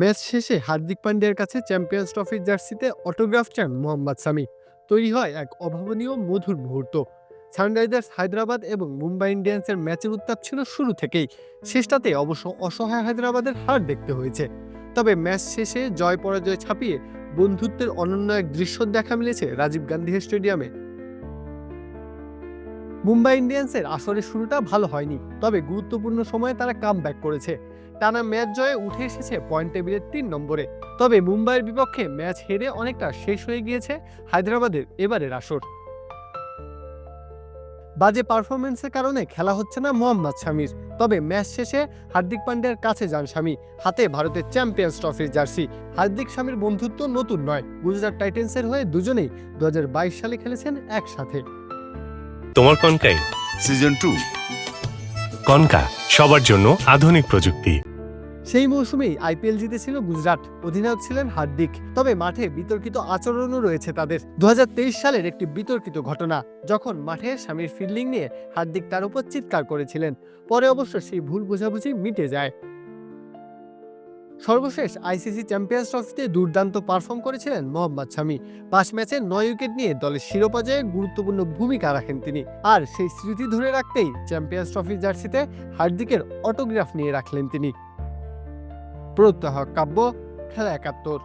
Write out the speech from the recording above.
Match শেষে হার্দিক পান্ডিয়ার কাছে champions ট্রফির জার্সিতে অটোগ্রাফ চান মোহাম্মদ সামি তৈরি হয় এক অভাবনীয় মধুর মুহূর্ত। সানরাইজার্স হায়দ্রাবাদ এবং মুম্বাই ইন্ডিয়ান্সের ম্যাচের উত্তাপ ছিল শুরু থেকেই। শেষটাতে অবশ্য অসহায় হায়দ্রাবাদের হার দেখতে হয়েছে। তবে ম্যাচ শেষে জয় পরাজয় ছাপিয়ে বন্ধুত্বের অনন্য এক দৃশ্য দেখা মিলেছে রাজীব গান্ধী স্টেডিয়ামে। মুম্বাই ইন্ডিয়ান্সের আসরের শুরুটা ভালো হয়নি, তবে গুরুত্বপূর্ণ সময়ে তারা কাম ব্যাক করেছে। টানা ম্যাচ জয়ে উঠে এসেছে পয়েন্ট টেবিলের তিন নম্বরে। তবে মুম্বাইয়ের বিপক্ষে ম্যাচ হেরে অনেকটা শেষ হয়ে গিয়েছে হায়দ্রাবাদের এবারের আসর। বাজে পারফরমেন্সের কারণে খেলা হচ্ছে না মোহাম্মদ শামির, তবে ম্যাচ শেষে হার্দিক পান্ডিয়ার কাছে যান স্বামী হাতে ভারতের চ্যাম্পিয়ন্স ট্রফির জার্সি। হার্দিক স্বামীর বন্ধুত্ব নতুন নয়, গুজরাট টাইটেন্সের হয়ে দুজনেই দু হাজার বাইশ সালে খেলেছেন একসাথে। তোমার কনকাই সিজন টু কনকা সবার জন্য আধুনিক প্রযুক্তি। সেই মৌসুমেই আইপিএল জিতেছিল গুজরাট। অধিনায়ক ছিলেন হার্দিক। তবে মাঠে বিতর্কিত আচরণও রয়েছে তাদের। দু হাজার তেইশ সালের একটি বিতর্কিত ঘটনা যখন মাঠে স্বামীর ফিল্ডিং নিয়ে হার্দিক তার উপর চিৎকার করেছিলেন। পরে অবশ্য সেই ভুল বোঝাবুঝি মিটে যায়। সর্বশেষ আইসিসি চ্যাম্পিয়ন্স ট্রফিতে দুর্দান্ত পারফর্ম করেছিলেন মোহাম্মদ শামি। পাঁচ ম্যাচে নয় উইকেট নিয়ে দলের শিরোপা জয়ে গুরুত্বপূর্ণ ভূমিকা রাখেন তিনি। আর সেই স্মৃতি ধরে রাখতেই চ্যাম্পিয়ন্স ট্রফির জার্সিতে হার্দিকের অটোগ্রাফ নিয়ে রাখলেন তিনি। প্রত্যহ কাব্য, খেলা একাত্তর।